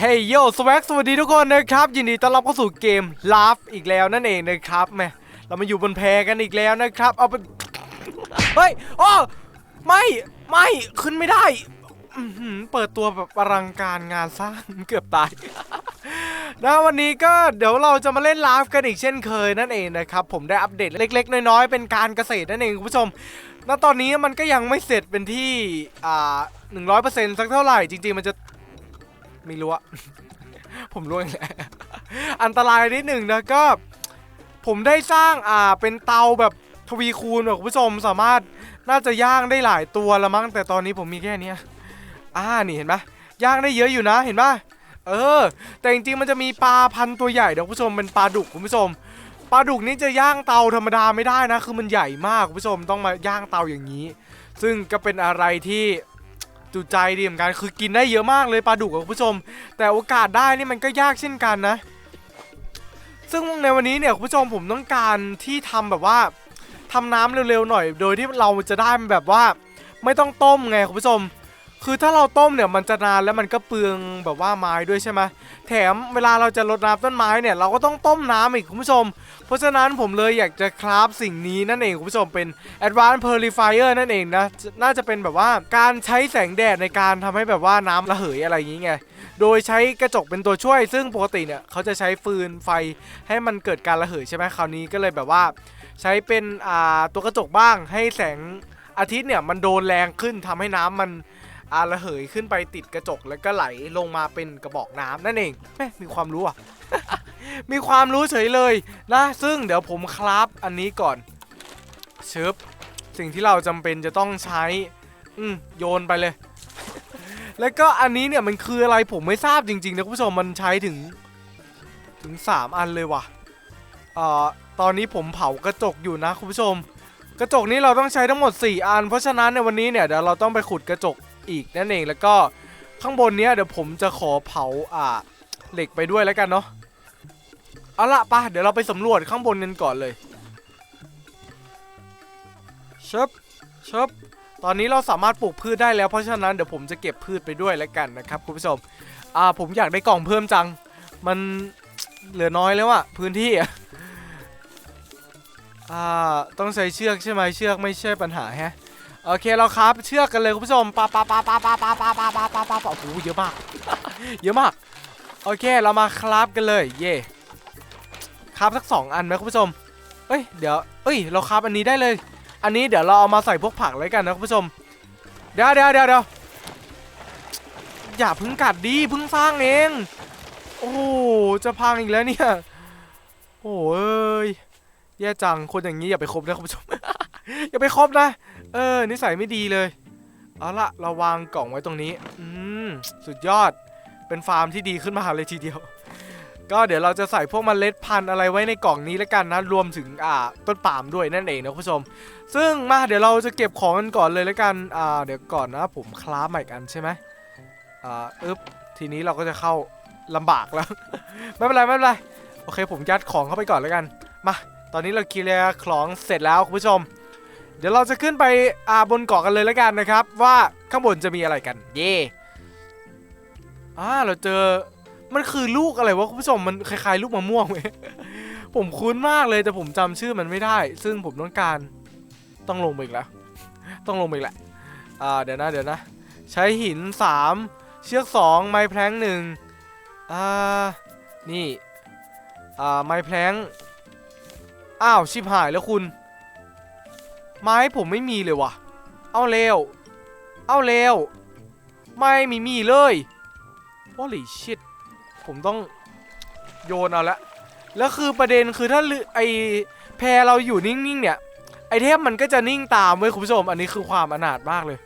เฮ้ยโยสวักสวัสดีทุกคนนะครับ ยินดีต้อนรับเข้าสู่เกมลาฟอีกแล้วนั่นเองนะครับแม่เรามาอยู่บนแพกันอีกแล้วนะครับ เอาไปเฮ้ยโอ้ไม่ไม่ขึ้นไม่ได้เปิดตัวแบบอลังการงานสร้างเกือบตายนะวันนี้ก็เดี๋ยวเราจะมาเล่นลาฟกันอีกเช่นเคยนั่นเองนะครับ ผมได้อัปเดตเล็ก ๆ น้อยๆ เป็นการเกษตรนั่นเองคุณผู้ชมณตอนนี้มันก็ยังไม่เสร็จเป็นที่อ่าหนึ่งร้อยเปอร์เซ็นต์สักเท่าไหร่จริง ๆ มันจะ ม่รู้อะผมรู้เองแหละอันตรายนิดหนึ่งนะก็ผมได้สร้างอ่าเป็นเตาแบบทวีคูณแบบคุณผู้ชมสามารถน่าจะย่างได้หลายตัวละมั้งแต่ตอนนี้ผมมีแค่นี้อ่านี่เห็นปะย่างได้เยอะอยู่นะเห็นปะเออ แต่จริงๆมันจะมีปลาพันตัวใหญ่เดี๋ยวคุณผู้ชมเป็นปลาดุกคุณผู้ชมปลาดุกนี่จะย่างเตาธรรมดาไม่ได้นะ คือมันใหญ่มากคุณผู้ชมต้องมาย่างเตาอย่างนี้ ซึ่งก็เป็นอะไรที่ จุใจดีเหมือนกันคือกินได้เยอะมากเลยปลาดุกคุณผู้ชม แต่โอกาสได้นี่มันก็ยากเช่นกันนะ ซึ่งในวันนี้เนี่ยคุณผู้ชมผมต้องการที่ทำแบบว่าทำน้ำเร็วๆหน่อย โดยที่เราจะได้แบบว่า ไม่ต้องต้มไงคุณผู้ชม คือถ้าเราต้มเนี่ยมันจะนานแล้วมันก็เปลืองแบบว่าไม้ด้วยใช่ไหมแถมเวลาเราจะรดน้ำต้นไม้เนี่ย เราก็ต้องต้มน้ำอีกคุณผู้ชม เพราะฉะนั้นผมเลยอยากจะคราฟสิ่งนี้นั่นเองคุณผู้ชมเป็น Advanced Purifier นั่นเองนะ น่าจะเป็นแบบว่าการใช้แสงแดดในการทำให้แบบว่าน้ำระเหยอะไรอย่างนี้ไงโดยใช้กระจกเป็นตัวช่วย ซึ่งปกติเนี่ยเขาจะใช้ฟืนไฟให้มันเกิดการระเหยใช่ไหมคราวนี้ก็เลยแบบว่า ใช้เป็นอ่าตัวกระจกบ้างให้แสงอาทิตย์เนี่ยมันโดนแรงขึ้นทำให้น้ำมันอาระเหยขึ้นไปติดกระจกแล้วก็ไหลลงมาเป็นกระบอกน้ำนั่นเองแม่มีความรู้อะ มีความรู้เฉยเลยนะซึ่งเดี๋ยวผมคราฟอันนี้ก่อนเชิบสิ่งที่เราจำเป็นจะต้องใช้ อืมโยนไปเลย แล้วก็อันนี้เนี่ยมันคืออะไรผมไม่ทราบจริงๆนะคุณผู้ชมมันใช้ถึง ถึง 3 อันเลยว่ะเอ่อตอนนี้ผมเผากระจกอยู่นะคุณผู้ชม กระจกนี้เราต้องใช้ทั้งหมด 4 อัน เพราะฉะนั้นในวันนี้เนี่ยเดี๋ยวเราต้องไปขุดกระจกอีกนั่นเองแล้วก็ข้างบนเนี้ยเดี๋ยวผมจะขอเผาอ่าเหล็กไปด้วยแล้วกันเนาะ เอาละปะเดี๋ยวเราไปสำรวจข้างบนกันก่อนเลยชบชบตอนนี้เราสามารถปลูกพืชได้แล้วเพราะฉะนั้นเดี๋ยวผมจะเก็บพืชไปด้วยแล้วกันนะครับคุณผู้ชม อ่าผมอยากได้กล่องเพิ่มจัง มันเหลือน้อยแล้วอะพื้นที่อะอ่าต้องใช้เชือกใช่ไหมเชือกไม่ใช่ปัญหาแฮะโอเคเราครับเชือกกันเลยคุณผู้ชมปาปาปาปาปาปาปาปาปาปาปาปาโอ้โหเยอะมาก เยอะมาก โอเคเรามาคราฟกันเลย เย่ คราฟสักสองอันไหมคุณผู้ชม เอ้ยเดี๋ยวเอ้ยเราคราฟอันนี้ได้เลย อันนี้เดี๋ยวเราเอามาใส่พวกผักเลยกันนะคุณผู้ชม เดี๋ยวเดี๋ยวเดี๋ยวเดี๋ยวอย่าพิ่งกัดดีพิ่งสร้างเอง โอ้โหจะพังอีกแล้วเนี่ย โอ้เอ้ยแย่จังคนอย่างนี้อย่าไปคบนะคุณผู้ชม อย่าไปคบนะ เออนิสัยไม่ดีเลย เอาละเราวางกล่องไว้ตรงนี้ อืมสุดยอดเป็นฟาร์มที่ดีขึ้นมาเลยทีเดียว ก็เดี๋ยวเราจะใส่พวกมเมล็ดพันธุ์อะไรไว้ในกล่องนี้แล้วกันนะ รวมถึงอ่าต้นปาล์มด้วยนั่นเองนะคุณผู้ชม ซึ่งมาเดี๋ยวเราจะเก็บของกันก่อนเลยแล้วกันอ่าเดี๋ยวก่อนนะผมคล้าใหม่กันใช่ไหมอ่าอึ๊บทีนี้เราก็จะเข้าลำบากแล้ว ไม่เป็นไรไม่เป็นไรโอเค ผมยัดของเข้าไปก่อนแล้วกันมาตอนนี้เราเคลียร์ของเสร็จแล้วคุณผู้ชม เดี๋ยวเราจะขึ้นไปอ่าบนเกาะกันเลยแล้วกันนะครับ ว่าข้างบนจะมีอะไรกัน เย่อ่าเราเจอ มันคือลูกอะไรวะคุณผู้ชมมันคล้ายๆ ลูกมะม่วงเว้ยผมคุ้นมากเลยแต่ผมจำชื่อมันไม่ได้ ซึ่งผมต้องการต้องลงไปอีกแล้ว ต้องลงไปอีกแหละอ่าเดี๋ยวนะเดี๋ยวนะ ใช้หิน 3 เชือก 2 ไม้แพลงหนึ่งอ่านี่อ่าไม้แพลงอ้าวชิบหายแล้วคุณ ไม้ผมไม่มีเลยว่ะ เอาเร็วเอาเร็วไม่มีมีเลย holy shit ผมต้องโยนเอาละแล้วคือประเด็นคือถ้าไอแพรเราอยู่นิ่งๆเนี่ย ไอเทมมันก็จะนิ่งตามเว้ยคุณผู้ชม อันนี้คือความอนาถมากเลย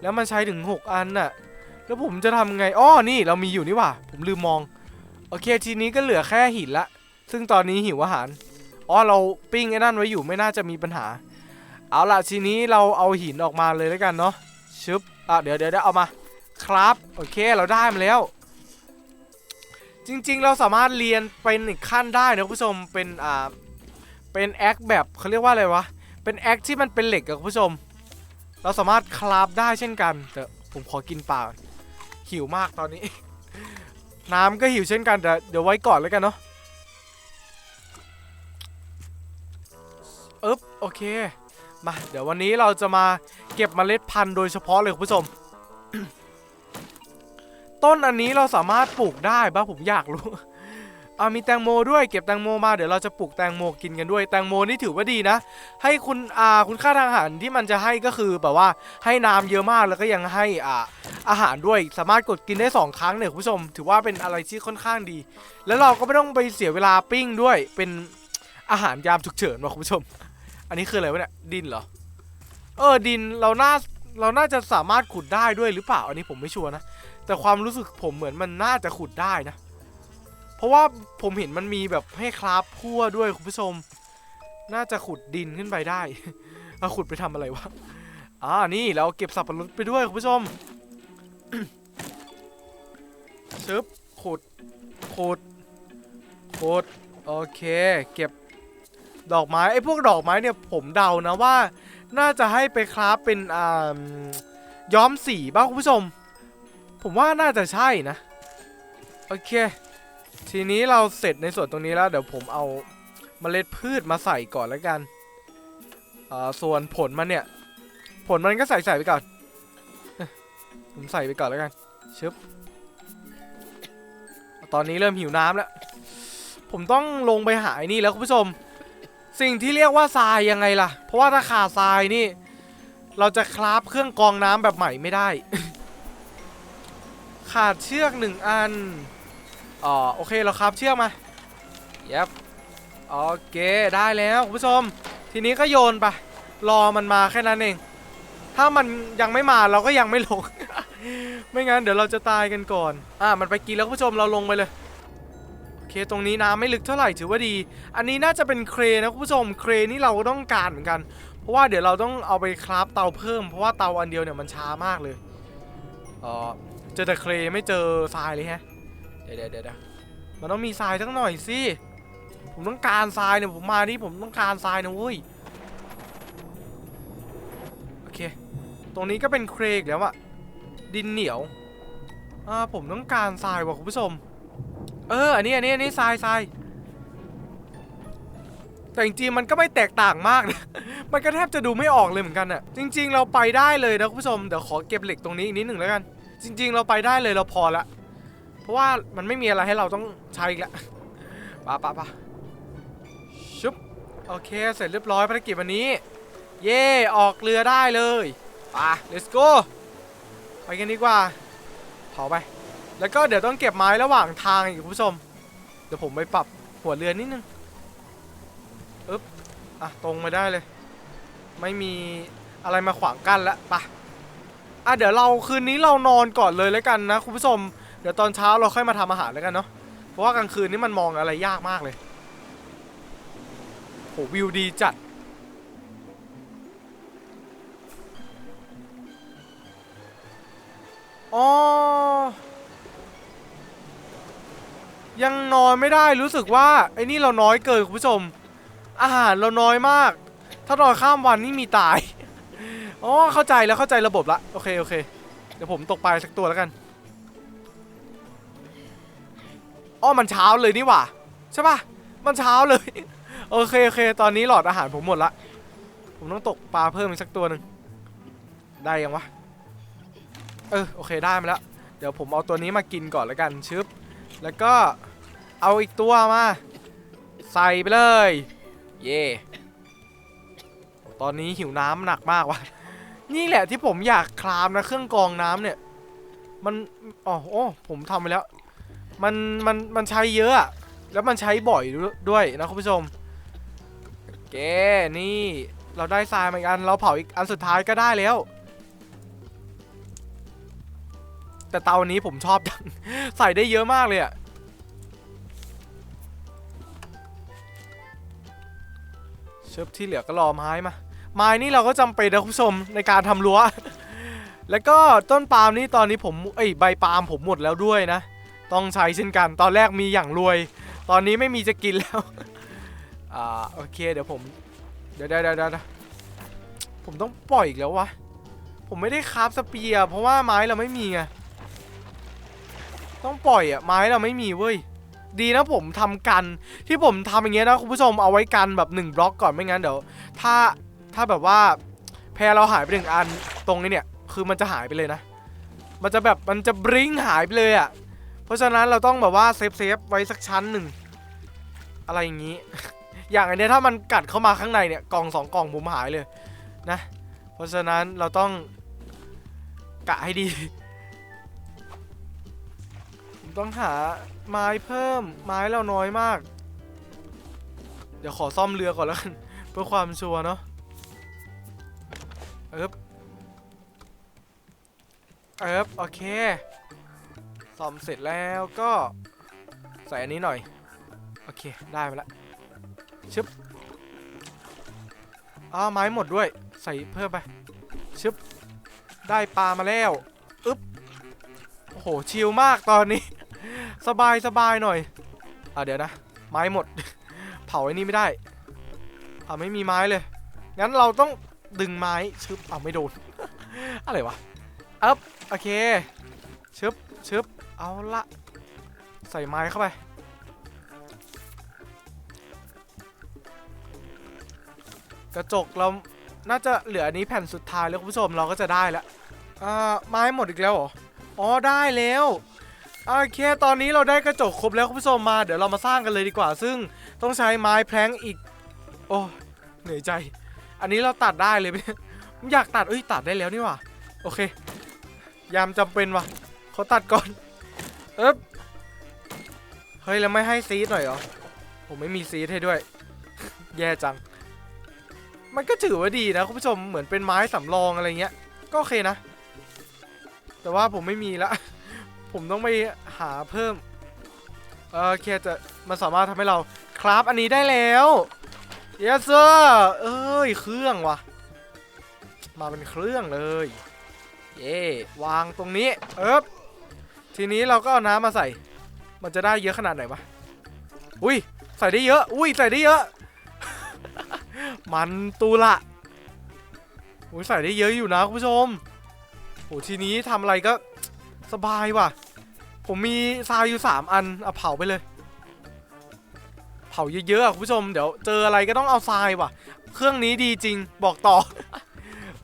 แล้วมันใช้ถึง 6 อันน่ะ แล้วผมจะทำไงอ้อนี่เรามีอยู่นี่ว่าผมลืมมอง โอเคทีนี้ก็เหลือแค่หินละ ซึ่งตอนนี้หิวอาหารอ๋อเราปิ้งไอ้นั่นไว้อยู่ไม่น่าจะมีปัญหา เอาล่ะทีนี้เราเอาหินออกมาเลยแล้วกันเนาะชึบอะเดี๋ยวเดี๋ยวเดี๋ยวเอามาครับโอเคเราได้มาแล้ว จริงๆ เราสามารถเรียนเป็นอีกขั้นได้นะคุณผู้ชมเป็นอ่าเป็นแอคแบบเขาเรียกว่าอะไรวะเป็นแอคที่มันเป็นเหล็กอะคุณผู้ชม เราสามารถคราฟได้เช่นกันแต่ผมขอกินปลาก่อนหิวมากตอนนี้ น้ำก็หิวเช่นกันแต่เดี๋ยวไว้ก่อนแล้วกันเนาะอึ๊บโอเคมาเดี๋ยววันนี้เราจะมาเก็บเมล็ดพันธุ์โดยเฉพาะเลยคุณผู้ชม ต้นอันนี้เราสามารถปลูกได้ปะผมอยากรู้อามีแตงโมด้วยเก็บแตงโมมาเดี๋ยวเราจะปลูกแตงโมกินกันด้วย แตงโมนี่ถือว่าดีนะ ให้คุณอ่าคุณค่าทางอาหารที่มันจะให้ก็คือแบบว่าให้น้ำเยอะมากแล้วก็ยังให้อ่าอาหารด้วย สามารถกดกินได้สองครั้งเนี่ยคุณผู้ชม ถือว่าเป็นอะไรที่ค่อนข้างดี แล้วเราก็ไม่ต้องไปเสียเวลาปิ้งด้วย เป็นอาหารยามฉุกเฉินว่ะคุณผู้ชม อันนี้คืออะไรวะเนี่ยดินเหรอเออดินเราน่าเราน่าจะสามารถขุดได้ด้วยหรือเปล่าอันนี้ผมไม่ชัวร์นะ แต่ความรู้สึกผมเหมือนมันน่าจะขุดได้นะ เพราะว่าผมเห็นมันมีแบบให้คราฟพั่วด้วยคุณผู้ชม น่าจะขุดดินขึ้นไปได้ เอาขุดไปทำอะไรวะ อ่า นี่เราเก็บสับปะรดไปด้วยคุณผู้ชมชึบขุด ขุด ขุด โอเค เก็บดอกไม้ไอ้พวกดอกไม้เนี่ยผมเดานะว่า น่าจะให้ไปคราฟเป็นอ่าย้อมสีบ้างคุณผู้ชม ผมว่าน่าจะใช่นะ โอเค ทีนี้เราเสร็จในส่วนตรงนี้แล้ว เดี๋ยวผมเอาเมล็ดพืชมาใส่ก่อนแล้วกันอ่าส่วนผลมันเนี่ย ผลมันก็ใส่ใส่ไปก่อนผมใส่ไปก่อนแล้วกันชึบตอนนี้เริ่มหิวน้ำแล้ว ผมต้องลงไปหาไอ้นี่แล้วคุณผู้ชม สิ่งที่เรียกว่าทรายยังไงล่ะ เพราะว่าถ้าขาดทรายนี่ เราจะคราฟเครื่องกรองน้ำแบบใหม่ไม่ได้ ขาดเชือกหนึ่งอันอ๋อโอเคเราครับเชือกมาเย็บโอเคได้แล้วคุณผู้ชม ทีนี้ก็โยนไปรอมันมาแค่นั้นเอง ถ้ามันยังไม่มาเราก็ยังไม่ลง ไม่งั้นเดี๋ยวเราจะตายกันก่อนอ่ามันไปกินแล้วคุณผู้ชมเราลงไปเลยโอเคตรงนี้น้ำไม่ลึกเท่าไหร่ถือว่าดี อันนี้น่าจะเป็นเครนนะคุณผู้ชมเครนี่เราก็ต้องการเหมือนกัน เพราะว่าเดี๋ยวเราต้องเอาไปคราฟเตาเพิ่มเพราะว่าเตาอันเดียวเนี่ยมันช้ามากเลยอ๋อ เจอแต่เครไม่เจอทรายเลยแฮะ เดี๋ยวเดี๋ยวเดี๋ยวมันต้องมีทรายทั้งหน่อยสิ ผมต้องการทรายเนี่ยผมมาที่ผมต้องการทรายนะเว้ย โอเค ตรงนี้ก็เป็นเครกแล้วอะดินเหนียว อ่าผมต้องการทรายว่ะคุณผู้ชม เอออันนี้อันนี้อันนี้ทรายทรายแต่จริงๆมันก็ไม่แตกต่างมากนะ มันก็แทบจะดูไม่ออกเลยเหมือนกันอะจริง ๆ เราไปได้เลยนะคุณผู้ชม เดี๋ยวขอเก็บเหล็กตรงนี้อีกนิดหนึ่งแล้วกัน จริง ๆ เราไปได้เลยเราพอละ เพราะว่ามันไม่มีอะไรให้เราต้องใช้อีกล้วปะปะปะชุบโอเค เสร็จเรียบร้อยภารกิจวันนี้ เย่ออกเรือได้เลยไป let's go ไปกันดีกว่าเผาไป แล้วก็เดี๋ยวต้องเก็บไม้ระหว่างทางอีกคุณผู้ชม เดี๋ยวผมไปปรับหัวเรือนิดนึงอึ๊บอะตรงมาได้เลย ไม่มีอะไรมาขวางกั้นล้วไปะ อะเดี๋ยวเราคืนนี้เรานอนก่อนเลยแล้วกันนะคุณผู้ชม เดี๋ยวตอนเช้าเราค่อยมาทำอาหารแล้วกันเนาะ เพราะว่ากลางคืนนี่มันมองอะไรยากมากเลยโหวิวดีจัด อ๋อ ยังนอนไม่ได้รู้สึกว่าไอ้นี่เราน้อยเกินคุณผู้ชม อาหารเราน้อยมาก ถ้านอนข้ามวันนี่มีตาย อ๋อเข้าใจแล้วเข้าใจระบบละโอเคโอเคเดี๋ยวผมตกปลาสักตัวแล้วกันอ้อมันเช้าเลยนี่หว่าใช่ปะมันเช้าเลย โอเคโอเค ตอนนี้หลอดอาหารผมหมดละผมต้องตกปลาเพิ่มอีกสักตัวหนึ่งได้ยังวะเออโอเคได้มาแล้วเดี๋ยวผมเอาตัวนี้มากินก่อนแล้วกันชึบแล้วก็เอาอีกตัวมา ใส่ไปเลย เย่ตอนนี้หิวน้ำหนักมากว่ะ นี่แหละที่ผมอยากคลามนะเครื่องกรองน้ำเนี่ย มันอ๋อโอ้ผมทำไปแล้ว มันมันมันใช้เยอะแล้วมันใช้บ่อยด้วยนะคุณผู้ชมโอเคนี่ เราได้ทรายมาอีกอันเราเผาอีกอันสุดท้ายก็ได้แล้ว แต่เตานี้ผมชอบจังใส่ได้เยอะมากเลยอะเชิบที่เหลือก็รอไม้มา ไม้นี่เราก็จำเป็นนะคุณผู้ชมในการทำรั้ว แล้วก็ต้นปาล์มนี่ตอนนี้ผมเอ้ยใบปาล์มผมหมดแล้วด้วยนะ ต้องใช้เช่นกัน ตอนแรกมีอย่างรวย ตอนนี้ไม่มีจะกินแล้ว อ่าโอเคเดี๋ยวผม เดี๋ยวเดี๋ยวเดี๋ยวเดี๋ยวผมต้องปล่อยอีกแล้ววะ ผมไม่ได้คราฟสเปียร์เพราะว่าไม้เราไม่มีไง ต้องปล่อยอะไม้เราไม่มีเว้ยดีนะผมทำกันที่ผมทำอย่างเงี้ยนะคุณผู้ชมเอาไว้กันแบบ1บล็อกก่อนไม่งั้นเดี๋ยว ถ้า ถ้าแบบว่าแพรเราหายไปหนึ่งอันตรงนี้เนี่ย คือมันจะหายไปเลยนะ มันจะแบบมันจะบริ้งหายไปเลยอะ่ะ เพราะฉะนั้นเราต้องแบบว่าเซฟเซฟไว้สักชั้นหนึ่งอะไรอย่างนี้ อย่างอันเนี้ยถ้ามันกัดเข้ามาข้างในเนี่ยกล่องสองกล่องผมหายเลยนะ เพราะฉะนั้นเราต้องกะให้ดีผมต้องหาไม้เพิ่มไม้เราน้อยมาก เดี๋ยวขอซ่อมเรือก่อนแล้วกัน เพื่อความชัวร์เนาะ เอ๊บเอ๊บโอเคซ่อมเสร็จแล้วก็ใส่อันนี้หน่อย โอเค ได้มาละชึบอ้าไม้หมดด้วย ใส่เพิ่มไปชึบได้ปลามาแล้วอึ๊บโอ้โห ชิลมากตอนนี้ สบายสบายหน่อย อะเดี๋ยวนะ ไม้หมด เผาไอ้นี่ไม่ได้ อะไม่มีไม้เลย งั้นเราต้อง ดึงไม้ชึบเอะไม่โดน อะไรวะอึ๊บโอเคชึบชึบเอาละใส่ไม้เข้าไป กระจกเราน่าจะเหลืออันนี้แผ่นสุดท้ายแล้วคุณผู้ชมเราก็จะได้ล้วอ่าไม้หมดอีกแล้วเหรออ๋อได้แล้วโอเค ตอนนี้เราได้กระจกครบแล้วคุณผู้ชมมา เดี๋ยวเรามาสร้างกันเลยดีกว่า ซึ่งต้องใช้ไม้แพลงอีก โอ้ เหนื่อยใจ อันนี้เราตัดได้เลยไหมเนี่ยผมอยากตัดเอ้ยตัดได้แล้วนี่หว่าโอเค ยามจำเป็นว่ะเขาตัดก่อนเอ๊บเฮ้ยแล้วไม่ให้ซีดหน่อยเหรอผมไม่มีซีดให้ด้วย แย่จัง มันก็ถือว่าดีนะคุณผู้ชมเหมือนเป็นไม้สำรองอะไรเงี้ย ก็โอเคนะ แต่ว่าผมไม่มีละ ผมต้องไปหาเพิ่มโอเคจะมันสามารถทำให้เราคราฟอันนี้ได้แล้ว yes sir เอ้ย เครื่องวะมาเป็นเครื่องเลย เย่วางตรงนี้เอ๊บทีนี้เราก็เอาน้ำมาใส่ มันจะได้เยอะขนาดไหนวะ อุ้ย ใส่ได้เยอะ อุ้ย ใส่ได้เยอะ มันตูละอุ้ยใส่ได้เยอะอยู่นะคุณผู้ชมโหทีนี้ทำอะไรก็สบายว่ะ ผมมีทรายอยู่3อันเอาเผาไปเลย เผาเยอะๆคุณผู้ชมเดี๋ยวเจออะไรก็ต้องเอาทรายว่ะ เครื่องนี้ดีจริงบอกต่อ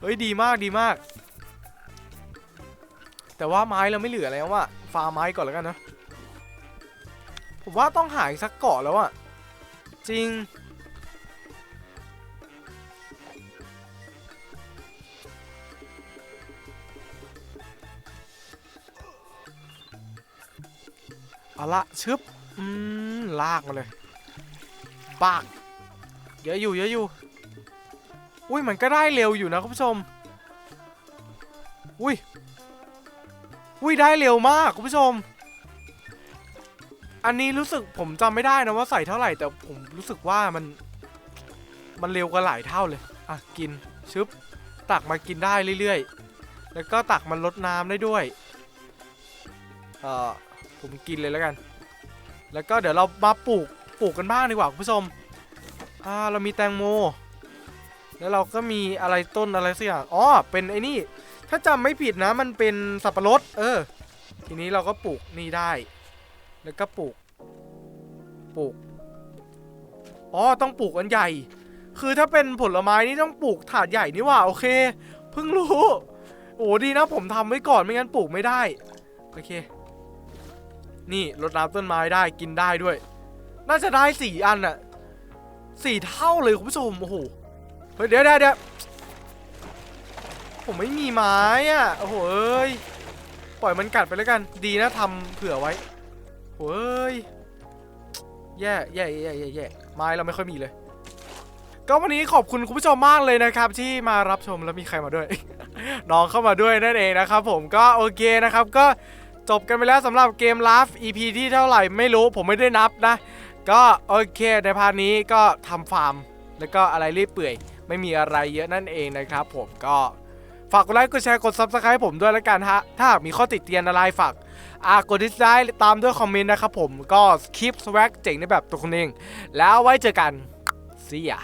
เฮ้ยดีมากดีมาก แต่ว่าไม้เราไม่เหลือแล้วอะฟาร์ไม้ก่อนแล้วกันนะผมว่าต้องหาอีกสักเกาะแล้วอะจริง เอาละชึบ อืม ลากมาเลย บากเยอะอยู่เยอะอยู่ อุ้ยมันก็ได้เร็วอยู่นะคุณผู้ชม อุ้ย อุ้ยได้เร็วมากคุณผู้ชม อันนี้รู้สึกผมจำไม่ได้นะว่าใส่เท่าไหร่แต่ผมรู้สึกว่ามัน มันเร็วกว่าหลายเท่าเลย อะกินชึบตักมากินได้เรื่อยๆ แล้วก็ตักมันลดน้ำได้ด้วย เอ่อผมกินเลยแล้วกัน แล้วก็เดี๋ยวเรามาปลูก ปลูกกันบ้างดีกว่าคุณผู้ชมอ่าเรามีแตงโม แล้วเราก็มีอะไรต้นอะไรสักอย่างอ๋อเป็นไอ้นี่ ถ้าจำไม่ผิดนะมันเป็นสับปะรด เออ ทีนี้เราก็ปลูกนี่ได้ แล้วก็ปลูก ปลูกอ๋อต้องปลูกอันใหญ่ คือถ้าเป็นผลไม้นี่ต้องปลูกถาดใหญ่นี่ว่าโอเค เพิ่งรู้โอ้ดีนะผมทำไว้ก่อนไม่งั้นปลูกไม่ได้ โอเค นี่รดน้ำต้นไม้ได้กินได้ด้วย น่าจะได้สี่อันอะสี่เท่าเลยคุณผู้ชมโอ้โหเฮ้ยเดี๋ยวเดี๋ยวเดี๋ยวผมไม่มีไม้อะโอ้โหเอ้ยปล่อยมันกัดไปแล้วกัน ดีนะทำเผื่อไว้โอ้ยแย่แย่แย่แย่แย่ไม้เราไม่ค่อยมีเลย ก็วันนี้ขอบคุณคุณผู้ชมมากเลยนะครับ ที่มารับชมแล้วมีใครมาด้วย น้องเข้ามาด้วยนั่นเองนะครับ ผมก็โอเคนะครับก็จบกันไปแล้วสำหรับเกม Laugh EP ที่เท่าไหร่ไม่รู้ผมไม่ได้นับนะ ก็โอเคในพาร์ทนี้ก็ทำฟาร์ม แล้วก็อะไรรีบเปื่อย ไม่มีอะไรเยอะนั่นเองนะครับผมก็ฝากกดไลค์กดแชร์กด s u b สไครป์ผมด้วยแล้วกันฮะ ถ้าหากมีข้อติดเตียนอะไรฝากอากดดิสไลค์ตามด้วยคอมเมนต์นะครับผมก็คลิปสวักเจ๋งในแบบตัวคุณเอง แล้วไว้เจอกัน See ya